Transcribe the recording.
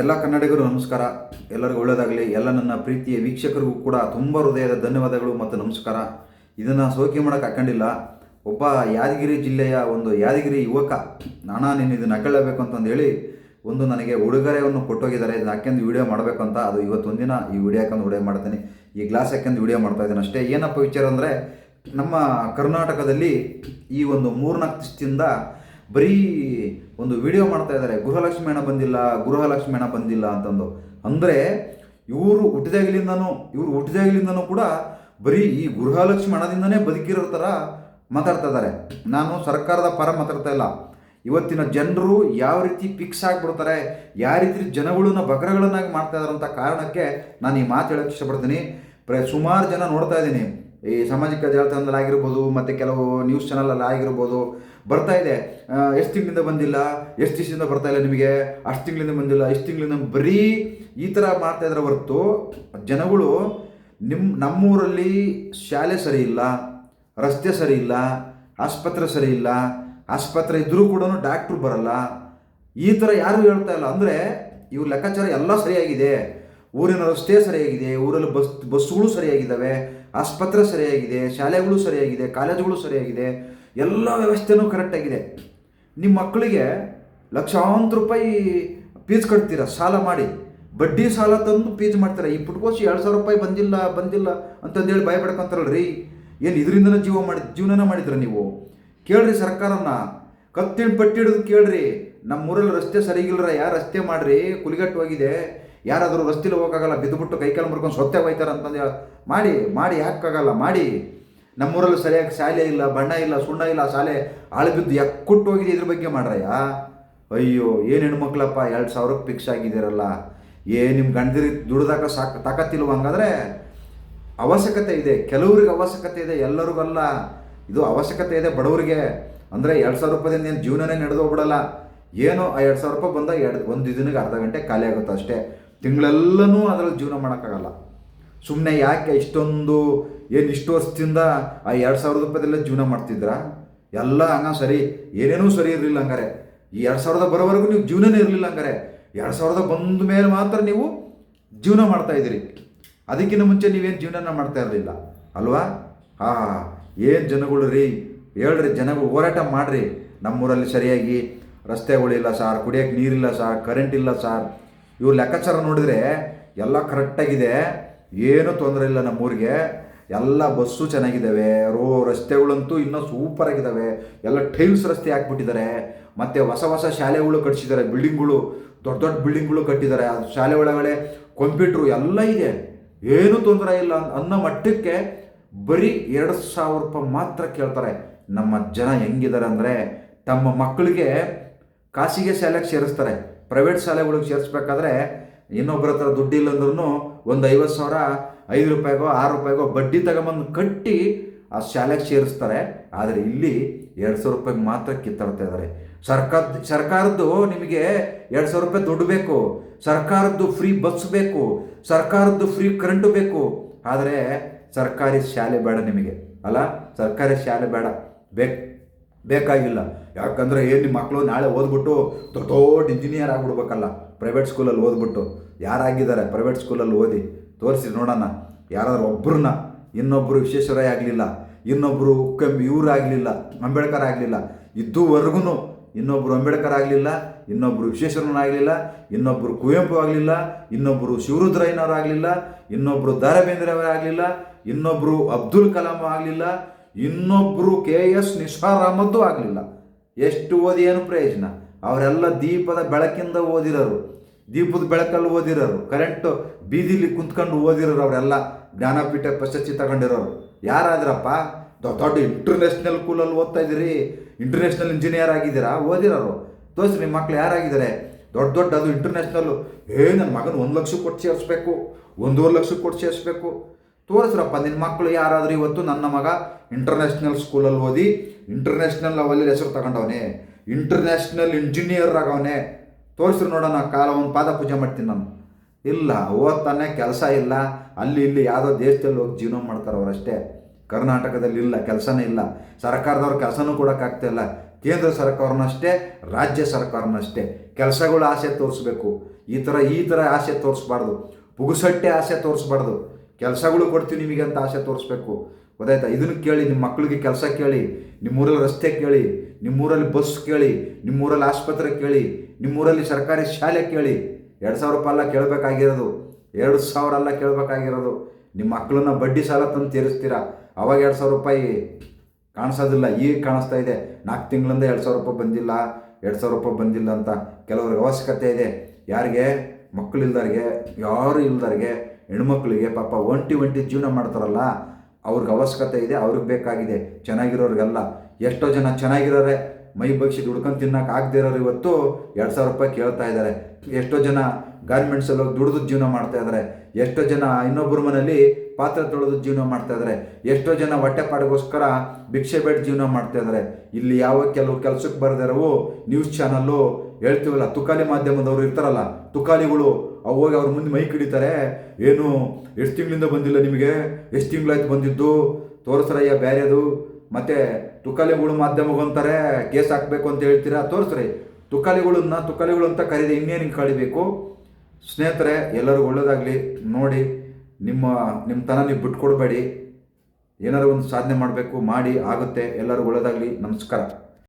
ಎಲ್ಲ ಕನ್ನಡಿಗರು ನಮಸ್ಕಾರ. ಎಲ್ಲರಿಗೂ ಒಳ್ಳೆಯದಾಗಲಿ. ಎಲ್ಲ ನನ್ನ ಪ್ರೀತಿಯ ವೀಕ್ಷಕರಿಗೂ ಕೂಡ ತುಂಬ ಹೃದಯದ ಧನ್ಯವಾದಗಳು ಮತ್ತು ನಮಸ್ಕಾರ. ಇದನ್ನು ಸೋಕೆ ಮಾಡೋಕೆ ಹಾಕೊಂಡಿಲ್ಲ ಒಬ್ಬ ಯಾದಗಿರಿ ಜಿಲ್ಲೆಯ ಒಂದು ಯಾದಗಿರಿ ಯುವಕ, ನಾನಾ ನೀನು ಇದನ್ನು ಹಾಕೊಳ್ಳಬೇಕು ಅಂತಂದು ಹೇಳಿ ಒಂದು ನನಗೆ ಉಡುಗೊರೆಯನ್ನು ಕೊಟ್ಟೋಗಿದ್ದಾರೆ. ಇದನ್ನು ಹಾಕ್ಯಂದು ವಿಡಿಯೋ ಮಾಡಬೇಕು ಅಂತ ಅದು ಇವತ್ತೊಂದಿನ ಈ ವಿಡಿಯೋ ಹಾಕೊಂಡು ವಿಡಿಯೋ ಮಾಡ್ತೀನಿ. ಈ ಗ್ಲಾಸ್ ಹಾಕ್ಯಂದು ವಿಡಿಯೋ ಮಾಡ್ತಾ ಇದ್ದೀನಿ ಅಷ್ಟೇ. ಏನಪ್ಪ ವಿಚಾರ ಅಂದರೆ ನಮ್ಮ ಕರ್ನಾಟಕದಲ್ಲಿ ಈ ಒಂದು ಮೂರ್ನಾಲ್ಕು ದಿವಸದಿಂದ ಬರೀ ಒಂದು ವಿಡಿಯೋ ಮಾಡ್ತಾ ಇದ್ದಾರೆ ಗೃಹಲಕ್ಷ್ಮಿ ಬಂದಿಲ್ಲ ಗೃಹಲಕ್ಷ್ಮಿ ಬಂದಿಲ್ಲ ಅಂತಂದು. ಅಂದರೆ ಇವರು ಹುಟ್ಟಿದಾಗಲಿಂದನೂ ಇವರು ಹುಟ್ಟಿದಾಗಲಿಂದನೂ ಕೂಡ ಬರೀ ಈ ಗೃಹಲಕ್ಷ್ಮಿ ಹಣದಿಂದನೇ ಬದುಕಿರೋ ಥರ ಮಾತಾಡ್ತಾ ಇದ್ದಾರೆ ನಾನು ಸರ್ಕಾರದ ಪರ ಮಾತಾಡ್ತಾ ಇಲ್ಲ. ಇವತ್ತಿನ ಜನರು ಯಾವ ರೀತಿ ಫಿಕ್ಸ್ ಆಗಿಬಿಡ್ತಾರೆ, ಯಾವ ರೀತಿ ಜನಗಳನ್ನ ಬಕರಗಳನ್ನಾಗಿ ಮಾಡ್ತಾ ಇದಾರಂತ ಕಾರಣಕ್ಕೆ ನಾನು ಈ ಮಾತು ಹೇಳೋಕೆ ಇಷ್ಟಪಡ್ತೀನಿ. ಪ್ರ, ಸುಮಾರು ಜನ ನೋಡ್ತಾ ಇದ್ದೀನಿ. ಈ ಸಾಮಾಜಿಕ ಜಾಲತಾಣದಲ್ಲಿ ಆಗಿರ್ಬೋದು, ಮತ್ತು ಕೆಲವು ನ್ಯೂಸ್ ಚಾನಲಲ್ಲಿ ಆಗಿರ್ಬೋದು, ಬರ್ತಾ ಇದೆ. ಎಷ್ಟು ತಿಂಗಳಿಂದ ಬಂದಿಲ್ಲ, ಎಷ್ಟು ದಿವಸದಿಂದ ಬರ್ತಾ ಇಲ್ಲ ನಿಮಗೆ, ಅಷ್ಟು ತಿಂಗಳಿಂದ ಬಂದಿಲ್ಲ, ಇಷ್ಟು ತಿಂಗಳಿಂದ ಬರೀ ಈ ಥರ ಮಾಡ್ತಾ ಇದ್ರೆ ಹೊರತು ಜನಗಳು ನಿಮ್ಮ ನಮ್ಮೂರಲ್ಲಿ ಶಾಲೆ ಸರಿ ಇಲ್ಲ, ರಸ್ತೆ ಸರಿ ಇಲ್ಲ, ಆಸ್ಪತ್ರೆ ಸರಿ ಇಲ್ಲ, ಆಸ್ಪತ್ರೆ ಇದ್ದರೂ ಕೂಡ ಡಾಕ್ಟ್ರು ಬರಲ್ಲ. ಈ ಥರ ಯಾರೂ ಹೇಳ್ತಾ ಇಲ್ಲ ಅಂದರೆ, ಇವ್ರ ಲೆಕ್ಕಾಚಾರ ಎಲ್ಲ ಸರಿಯಾಗಿದೆ. ಊರಿನ ರಸ್ತೆ ಸರಿಯಾಗಿದೆ, ಊರಲ್ಲಿ ಬಸ್, ಬಸ್ಸುಗಳು ಸರಿಯಾಗಿದ್ದಾವೆ. ಆಸ್ಪತ್ರೆ ಸರಿಯಾಗಿದೆ, ಶಾಲೆಗಳು ಸರಿಯಾಗಿದೆ, ಕಾಲೇಜುಗಳು ಸರಿಯಾಗಿದೆ, ಎಲ್ಲ ವ್ಯವಸ್ಥೆನೂ ಕರೆಕ್ಟಾಗಿದೆ ನಿಮ್ಮ ಮಕ್ಕಳಿಗೆ ಲಕ್ಷಾಂತರ ರೂಪಾಯಿ ಫೀಸ್ ಕಟ್ತೀರ? ಸಾಲ ಮಾಡಿ. ಬಡ್ಡಿ ಸಾಲ ತಂದು ಫೀಸ್ ಮಾಡ್ತಾರೆ? ಈ ಪುಟ್ಕೋಸಿ ಎರಡು ಸಾವಿರ ರೂಪಾಯಿ ಬಂದಿಲ್ಲ ಬಂದಿಲ್ಲ ಅಂತಂದೇಳಿ ಭಯ ರೀ ಏನು ಇದರಿಂದನೇ ಜೀವ ಮಾಡಿ, ಜೀವನನ ಮಾಡಿದ್ರ ನೀವು? ಕೇಳ್ರಿ ಸರ್ಕಾರನ ಕತ್ತಿನ ಪಟ್ಟಿ ಹಿಡಿದು ಕೇಳ್ರಿ. ನಮ್ಮೂರಲ್ಲಿ ರಸ್ತೆ ಸರಿಗಿಲ್ಲರ ಯಾರು ರಸ್ತೆ ಮಾಡ್ರಿ? ಕುಲಿಗಟ್ಟು ಹೋಗಿದೆ. ಯಾರಾದರೂ ರಸ್ತೆಲಿ ಹೋಗೋಕ್ಕಾಗಲ್ಲ, ಬಿದ್ದುಬಿಟ್ಟು ಕೈಕಾಲು ಮುರ್ಕೊಂಡು ಸೊತ್ತೆ ಹೋಯ್ತಾರೆ ಅಂತಂದು ಮಾಡಿ ಮಾಡಿ ಯಾಕಾಗಲ್ಲ ಮಾಡಿ. ನಮ್ಮೂರಲ್ಲಿ ಸರಿಯಾಗಿ ಶಾಲೆ ಇಲ್ಲ, ಬಣ್ಣ ಇಲ್ಲ, ಸುಣ್ಣ ಇಲ್ಲ, ಶಾಲೆ ಬಿದ್ದು ಎಕ್ಕುಟ್ಟು ಹೋಗಿದೆ ಇದ್ರ ಬಗ್ಗೆ ಮಾಡ್ರಯ್ಯ? ಅಯ್ಯೋ, ಏನು ಹೆಣ್ಮಕ್ಳಪ್ಪ, ಎರಡು ಸಾವಿರಕ್ಕೆ ಫಿಕ್ಸ್ ಆಗಿದ್ದೀರಲ್ಲ. ಏ ನಿಮ್ಮ ಗಂಡದಿರಿ ದುಡ್ದಾಗ ಸಾಕು, ತಾಕತ್ತಿಲ್ವ ಹಂಗಾದ್ರೆ? ಅವಶ್ಯಕತೆ ಇದೆ, ಕೆಲವ್ರಿಗೆ ಅವಶ್ಯಕತೆ ಇದೆ ಎಲ್ಲರಿಗಲ್ಲ ಇದು ಅವಶ್ಯಕತೆ ಇದೆ ಬಡವರಿಗೆ. ಅಂದರೆ ಎರಡು ಸಾವಿರ ರೂಪಾಯಿಂದ ಏನು ಜೀವನನೇ ನಡೆದೋಗ್ಬಿಡಲ್ಲ ಏನೋ ಆ ಎರಡು ಸಾವಿರ ರೂಪಾಯಿ ಬಂದಾಗ ಎರಡು, ಒಂದು ದಿನಕ್ಕೆ ಅರ್ಧ ಗಂಟೆ ಖಾಲಿ ಆಗುತ್ತೆ ಅಷ್ಟೇ. ತಿಂಗಳೆಲ್ಲನೂ ಅದರಲ್ಲಿ ಜೀವನ ಮಾಡೋಕ್ಕಾಗಲ್ಲ. ಸುಮ್ಮನೆ ಯಾಕೆ ಇಷ್ಟೊಂದು, ಏನು ಇಷ್ಟು ವರ್ಷದಿಂದ ಆ ಎರಡು ಸಾವಿರದ ರೂಪಾಯಿದೆಲ್ಲ ಜೀವನ ಮಾಡ್ತಿದ್ರ ಎಲ್ಲ ಹಂಗ ಸರಿ, ಏನೇನೂ ಸರಿ ಇರಲಿಲ್ಲ ಹಂಗಾರೆ. ಈ ಎರಡು ಸಾವಿರದ ಬರೋವರೆಗೂ ನೀವು ಜೀವನನೇ ಇರಲಿಲ್ಲ ಹಂಗಾರೆ. ಎರಡು ಸಾವಿರದ ಬಂದ ಮೇಲೆ ಮಾತ್ರ ನೀವು ಜೀವನ ಮಾಡ್ತಾ ಇದ್ದೀರಿ. ಅದಕ್ಕಿಂತ ಮುಂಚೆ ನೀವೇನು ಜೀವನನ ಮಾಡ್ತಾ ಇರಲಿಲ್ಲ. ಅಲ್ವಾ? ಹಾ ಏನು ಜನಗಳು ರೀ? ಹೇಳ್ರಿ, ಜನಗಳು ಹೋರಾಟ ಮಾಡಿರಿ. ನಮ್ಮೂರಲ್ಲಿ ಸರಿಯಾಗಿ ರಸ್ತೆಗಳಿಲ್ಲ ಸಾರ್, ಕುಡಿಯೋಕ್ಕೆ ನೀರಿಲ್ಲ ಸಾರ್ ಕರೆಂಟ್ ಇಲ್ಲ ಸಾರ್. ಇವ್ರ ಲೆಕ್ಕಾಚಾರ ನೋಡಿದರೆ ಎಲ್ಲ ಕರೆಕ್ಟಾಗಿದೆ ಏನೂ ತೊಂದರೆ ಇಲ್ಲ ನಮ್ಮೂರಿಗೆ ಎಲ್ಲ ಬಸ್ಸು ಚೆನ್ನಾಗಿದ್ದಾವೆ. ರೋ, ರಸ್ತೆಗಳಂತೂ ಇನ್ನೂ ಸೂಪರ್ ಆಗಿದ್ದಾವೆ. ಎಲ್ಲ ಟೈಲ್ಸ್ ರಸ್ತೆ ಹಾಕ್ಬಿಟ್ಟಿದ್ದಾರೆ. ಮತ್ತು ಹೊಸ ಹೊಸ ಶಾಲೆಗಳು ಕಟ್ಟಿಸಿದ್ದಾರೆ ಬಿಲ್ಡಿಂಗ್ಗಳು ದೊಡ್ಡ ದೊಡ್ಡ ಬಿಲ್ಡಿಂಗ್ಗಳು ಕಟ್ಟಿದ್ದಾರೆ. ಆ ಶಾಲೆ ಒಳಗಡೆ ಕಂಪ್ಯೂಟ್ರು ಎಲ್ಲ ಇದೆ. ಏನೂ ತೊಂದರೆ ಇಲ್ಲ ಅನ್- ಅನ್ನೋ ಮಟ್ಟಕ್ಕೆ ಬರೀ ಎರಡು ಸಾವಿರ ರೂಪಾಯಿ ಮಾತ್ರ ಕೇಳ್ತಾರೆ. ನಮ್ಮ ಜನ ಹೆಂಗಿದ್ದಾರೆ ಅಂದರೆ ತಮ್ಮ ಮಕ್ಕಳಿಗೆ ಖಾಸಗಿ ಶಾಲೆಗೆ ಸೇರಿಸ್ತಾರೆ. ಪ್ರೈವೇಟ್ ಶಾಲೆಗಳಿಗೆ ಸೇರಿಸ್ಬೇಕಾದ್ರೆ ಇನ್ನೊಬ್ಬರ ಹತ್ರ ದುಡ್ಡಿಲ್ಲ ಅಂದ್ರೂ ಒಂದು ಐವತ್ತು ಸಾವಿರ, ಐದು ರೂಪಾಯಿಗೋ, ಆರು ರೂಪಾಯಿಗೋ ಬಡ್ಡಿ ತಗೊಂಬಂದು ಕಟ್ಟಿ ಆ ಶಾಲೆಗೆ ಸೇರಿಸ್ತಾರೆ. ಆದರೆ ಇಲ್ಲಿ ಎರಡು ಸಾವಿರ ರೂಪಾಯಿಗೆ ಮಾತ್ರ ಕಿತ್ತಾಡ್ತಾ ಇದ್ದಾರೆ ಸರ್ಕಾರದ ಸರ್ಕಾರದ್ದು ನಿಮಗೆ ಎರಡು ಸಾವಿರ ರೂಪಾಯಿ ದುಡ್ಡು ಬೇಕು. ಸರ್ಕಾರದ್ದು ಫ್ರೀ ಬಸ್ ಬೇಕು. ಸರ್ಕಾರದ್ದು ಫ್ರೀ ಕರೆಂಟು ಬೇಕು. ಆದರೆ ಸರ್ಕಾರಿ ಶಾಲೆ ಬೇಡ ನಿಮಗೆ. ಅಲ್ಲ, ಸರ್ಕಾರಿ ಶಾಲೆ ಬೇಡ. ಬೇಕು ಬೇಕಾಗಿಲ್ಲ. ಯಾಕಂದರೆ ಏನು ನಿಮ್ಮ ಮಕ್ಕಳು ನಾಳೆ ಓದ್ಬಿಟ್ಟು ದೊಡ್ಡ ದೊಡ್ಡ ಇಂಜಿನಿಯರ್ ಆಗಿಬಿಡ್ಬೇಕಲ್ಲ ಪ್ರೈವೇಟ್ ಸ್ಕೂಲಲ್ಲಿ ಓದ್ಬಿಟ್ಟು. ಯಾರಾಗಿದ್ದಾರೆ? ಪ್ರೈವೇಟ್ ಸ್ಕೂಲಲ್ಲಿ ಓದಿ. ತೋರಿಸಿ ನೋಡೋಣ. ಯಾರಾದ್ರೂ ಒಬ್ಬರನ್ನ ಇನ್ನೊಬ್ಬರು ವಿಶ್ವೇಶ್ವರಯ್ಯ ಆಗಲಿಲ್ಲ ಇನ್ನೊಬ್ಬರು ಕಂ ಇವ್ರು ಆಗಲಿಲ್ಲ, ಅಂಬೇಡ್ಕರ್ ಆಗಲಿಲ್ಲ ಇದುವರೆಗೂ ಇನ್ನೊಬ್ಬರು ಅಂಬೇಡ್ಕರ್ ಆಗಲಿಲ್ಲ ಇನ್ನೊಬ್ಬರು ವಿಶ್ವೇಶ್ವರನಾಗಲಿಲ್ಲ ಇನ್ನೊಬ್ಬರು ಕುವೆಂಪು ಆಗಲಿಲ್ಲ ಇನ್ನೊಬ್ಬರು ಶಿವರುದ್ರಯ್ಯನವರಾಗಲಿಲ್ಲ ಇನ್ನೊಬ್ಬರು ದ ರಾ ಬೇಂದ್ರೆಯವರು ಆಗಲಿಲ್ಲ ಇನ್ನೊಬ್ಬರು ಅಬ್ದುಲ್ ಕಲಾಂ ಆಗಲಿಲ್ಲ ಇನ್ನೊಬ್ಬರು ಕೆ ಎಸ್ ನಿಸಾರ್ ಅಹಮದ್ದು ಆಗಲಿಲ್ಲ. ಎಷ್ಟು ಓದಿ ಏನು ಪ್ರಯೋಜನ? ಅವರೆಲ್ಲ ದೀಪದ ಬೆಳಕಿಂದ ಓದಿರೋರು. ದೀಪದ ಬೆಳಕಲ್ಲಿ ಓದಿರೋರು. ಕರೆಂಟು ಬೀದಿಲಿ ಕುಂತ್ಕೊಂಡು ಓದಿರೋರು ಅವರೆಲ್ಲ. ಜ್ಞಾನಪೀಠ ಪ್ರಶಸ್ತಿ ತಗೊಂಡಿರೋರು. ಯಾರಾದ್ರಪ್ಪ? ದೊಡ್ಡ ದೊಡ್ಡ ಇಂಟರ್ನ್ಯಾಷನಲ್ ಸ್ಕೂಲಲ್ಲಿ ಓದ್ತಾ ಇದ್ದೀರಿ. ಇಂಟರ್ನ್ಯಾಷನಲ್ ಇಂಜಿನಿಯರ್ ಆಗಿದ್ದೀರಾ? ಓದಿರೋರು. ತೋರಿಸಿ ನಿಮ್ಮ ಮಕ್ಳು ಯಾರಾಗಿದ್ದಾರೆ? ದೊಡ್ಡ ದೊಡ್ಡ ಅದು ಇಂಟರ್ನ್ಯಾಷನಲ್ಲು ಏ ನನ್ನ ಮಗನ ಒಂದು ಲಕ್ಷ ಕೊಟ್ಟು ಸೇರಿಸ್ಬೇಕು. ಒಂದೂವರೆ ಲಕ್ಷ ಕೊಟ್ಟು ಸೇರಿಸ್ಬೇಕು. ತೋರಿಸ್ರಪ್ಪ ನಿನ್ನ ಮಕ್ಕಳು ಯಾರಾದರೂ ಇವತ್ತು ನನ್ನ ಮಗ ಇಂಟರ್ನ್ಯಾಷನಲ್ ಸ್ಕೂಲಲ್ಲಿ ಓದಿ ಇಂಟರ್ನ್ಯಾಷನಲ್ ಲೆವೆಲಲ್ಲಿ ಹೆಸರು ತಗೊಂಡವನೇ ಇಂಟರ್ನ್ಯಾಷನಲ್ ಇಂಜಿನಿಯರ್ ಆಗವನೇ. ತೋರಿಸ್ರು ನೋಡೋಣ ಕಾಲ ಒಂದು ಪಾದ ಪೂಜೆ ಮಾಡ್ತೀನಿ ನಾನು. ಇಲ್ಲ, ಓದ್ತಾನೆ, ಕೆಲಸ ಇಲ್ಲ. ಅಲ್ಲಿ ಇಲ್ಲಿ ಯಾವುದೋ ದೇಶದಲ್ಲಿ ಹೋಗಿ ಜೀವನ ಮಾಡ್ತಾರೆ ಅವರಷ್ಟೇ ಕರ್ನಾಟಕದಲ್ಲಿ ಇಲ್ಲ, ಕೆಲಸನೇ ಇಲ್ಲ. ಸರ್ಕಾರದವ್ರ ಕೆಲಸನೂ ಕೊಡೋಕ್ಕಾಗ್ತಾ ಇಲ್ಲ. ಕೇಂದ್ರ ಸರ್ಕಾರನಷ್ಟೇ ರಾಜ್ಯ ಸರ್ಕಾರನಷ್ಟೇ ಕೆಲಸಗಳು ಆಸೆ ತೋರಿಸ್ಬೇಕು. ಈ ಥರ ಈ ಥರ ಆಸೆ ತೋರಿಸ್ಬಾರ್ದು. ಪುಗುಸಟ್ಟೆ ಆಸೆ ತೋರಿಸ್ಬಾರ್ದು. ಕೆಲಸಗಳು ಕೊಡ್ತೀವಿ ನಿಮಗೆ ಅಂತ ಆಸೆ ತೋರಿಸ್ಬೇಕು. ಗೊತ್ತಾಯ್ತಾ? ಇದನ್ನು ಕೇಳಿ, ನಿಮ್ಮ ಮಕ್ಕಳಿಗೆ ಕೆಲಸ ಕೇಳಿ, ನಿಮ್ಮೂರಲ್ಲಿ ರಸ್ತೆ ಕೇಳಿ, ನಿಮ್ಮೂರಲ್ಲಿ ಬಸ್ ಕೇಳಿ, ನಿಮ್ಮೂರಲ್ಲಿ ಆಸ್ಪತ್ರೆ ಕೇಳಿ, ನಿಮ್ಮೂರಲ್ಲಿ ಸರ್ಕಾರಿ ಶಾಲೆ ಕೇಳಿ, ಎರಡು ಸಾವಿರ ರೂಪಾಯಿ ಅಲ್ಲ ಕೇಳಬೇಕಾಗಿರೋದು. ಎರಡು ಸಾವಿರ ಅಲ್ಲ ಕೇಳಬೇಕಾಗಿರೋದು. ನಿಮ್ಮ ಮಕ್ಕಳನ್ನ ಬಡ್ಡಿ ಸಾಲ ತಂದು ತೀರಿಸ್ತೀರಾ? ಅವಾಗ ಎರಡು ಸಾವಿರ ರೂಪಾಯಿ ಕಾಣಿಸೋದಿಲ್ಲ. ಈಗ ಕಾಣಿಸ್ತಾ ಇದೆ. ನಾಲ್ಕು ತಿಂಗಳಿಂದ ಎರಡು ಸಾವಿರ ರೂಪಾಯಿ ಬಂದಿಲ್ಲ. ಎರಡು ಸಾವಿರ ರೂಪಾಯಿ ಬಂದಿಲ್ಲ ಅಂತ ಕೆಲವ್ರಿಗೆ ಅವಶ್ಯಕತೆ ಇದೆ. ಯಾರಿಗೆ? ಮಕ್ಕಳಿಲ್ದವ್ರಿಗೆ. ಯಾರು ಇಲ್ದವ್ರಿಗೆ. ಹೆಣ್ಮಕ್ಳಿಗೆ ಪಾಪ ಒಂಟಿ ಒಂಟಿ ಜೀವನ ಮಾಡ್ತಾರಲ್ಲ, ಅವ್ರಿಗೆ ಅವಶ್ಯಕತೆ ಇದೆ, ಅವ್ರಿಗೆ ಬೇಕಾಗಿದೆ, ಚೆನ್ನಾಗಿರೋರಿಗೆಲ್ಲ. ಎಷ್ಟೋ ಜನ ಚೆನ್ನಾಗಿರೋರೆ, ಮೈ ಬಗ್ಸಿ ದುಡ್ಕೊಂಡು ತಿನ್ನೋಕೆ ಆಗದೇ ಇರೋರು ಇವತ್ತು ಎರಡು ಸಾವಿರ ರೂಪಾಯಿ ಕೇಳ್ತಾ ಇದ್ದಾರೆ. ಎಷ್ಟೋ ಜನ ಗಾರ್ಮೆಂಟ್ಸಲ್ಲಿ ಹೋಗಿ ದುಡಿದು ಜೀವನ ಮಾಡ್ತಾ ಇದ್ದಾರೆ. ಎಷ್ಟೋ ಜನ ಇನ್ನೊಬ್ಬರ ಮನೇಲಿ ಪಾತ್ರೆ ತೊಳೆದು ಜೀವನ ಮಾಡ್ತಾ ಇದ್ದಾರೆ. ಎಷ್ಟೋ ಜನ ಹೊಟ್ಟೆಪಾಡಿಗೋಸ್ಕರ ಭಿಕ್ಷೆ ಬೇಡ ಜೀವನ ಮಾಡ್ತಾ ಇದ್ದಾರೆ. ಇಲ್ಲಿ ಯಾವ ಕೆಲವು ಕೆಲಸಕ್ಕೆ ಬರೆದಿರೋ ನ್ಯೂಸ್ ಚಾನಲ್ಲು ಹೇಳ್ತೀವಲ್ಲ, ತುಕಾಲಿ ಮಾಧ್ಯಮದವರು ಇರ್ತಾರಲ್ಲ, ತುಕಾಲಿಗಳು ಅವು ಹೋಗಿ ಅವ್ರ ಮುಂದೆ ಮೈ ಹಿಡಿತಾರೆ ಏನು, ಎಷ್ಟು ತಿಂಗಳಿಂದ ಬಂದಿಲ್ಲ ನಿಮಗೆ? ಎಷ್ಟು ತಿಂಗಳಾಯ್ತು ಬಂದಿದ್ದು? ತೋರಿಸ್ರಯ್ಯ ಬೇರೆದು ಮತ್ತು ತುಕಾಲಿಗಳು ಮಾಧ್ಯಮಗೊಂತಾರೆ ಕೇಸ್ ಹಾಕಬೇಕು ಅಂತ ಹೇಳ್ತೀರಾ? ತೋರಿಸ್ರಿ. ತುಕಾಲಿಗಳನ್ನ, ತುಕಾಲಿಗಳು ಅಂತ ಕರೀದೆ ಇನ್ನೇನು ಕಳಿಬೇಕು? ಸ್ನೇಹಿತರೆ, ಎಲ್ಲರಿಗೂ ಒಳ್ಳೇದಾಗಲಿ. ನೋಡಿ, ನಿಮ್ಮ ನಿಮ್ಮ ತನ ನೀವು ಬಿಟ್ಕೊಡ್ಬೇಡಿ. ಏನಾದ್ರು ಒಂದು ಸಾಧನೆ ಮಾಡಬೇಕು, ಮಾಡಿ, ಆಗುತ್ತೆ. ಎಲ್ಲರಿಗೂ ಒಳ್ಳೇದಾಗಲಿ. ನಮಸ್ಕಾರ.